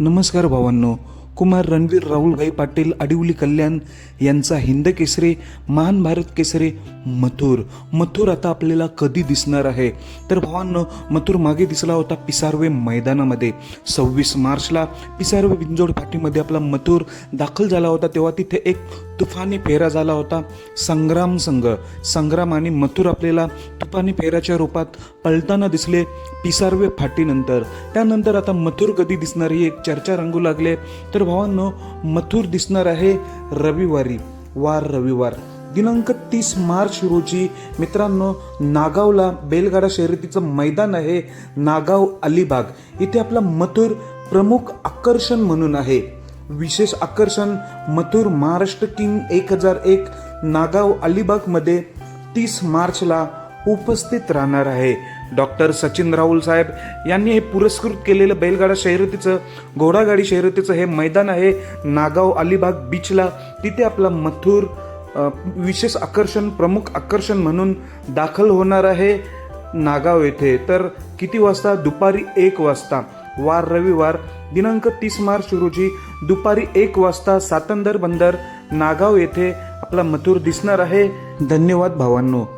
नमस्कार भावांनो कुमार रणवीर राहुलभाई पाटील अडिवली कल्याण यांचा हिंद केसरी महान भारत केसरी मथुर. मथुर आता आपल्याला कधी दिसणार आहे? तर भावांनो मथुर मागे दिसला होता पिसारवे मैदानामध्ये. सव्वीस मार्चला पिसारवे बिंजोड पाठीमध्ये आपला मथुर दाखल झाला होता तेव्हा तिथे एक तुफानी फेरा झाला होता. संग्राम संघ संग्राम आणि मथुर आपल्याला तुफानी फेऱ्याच्या रूपात पळताना दिसले पिसारवे फाटीनंतर. त्यानंतर आता मथुर कधी दिसणार ही एक चर्चा रंगू लागले. तर भावांनो मथुर दिसणार आहे रविवारी वार रविवार. दिनांक तीस मार्च रोजी मित्रांनो नागावला बेलगाडा शर्यतीचं मैदान आहे नागाव अलिबाग. इथे आपला मथुर प्रमुख आकर्षण म्हणून आहे. विशेष आकर्षण मथुर महाराष्ट्र किंग एक हजार एक नागाव अलिबागमध्ये तीस मार्चला उपस्थित राहणार आहे. डॉक्टर सचिन राहुल साहेब यांनी हे पुरस्कृत केलेलं बैलगाडा शर्यतीचं घोडागाडी शर्यतीचं हे मैदान आहे. नागाव अलिबाग बीचला तिथे आपला मथुर विशेष आकर्षण प्रमुख आकर्षण म्हणून दाखल होणार आहे. नागाव येथे. तर किती वाजता? दुपारी एक वाजता. वार रविवार दिनांक तीस मार्च रोजी दुपारी एक वाजता सातंदर बंदर नागाव येथे आपला मथुर दिसणार आहे. धन्यवाद भावांनो.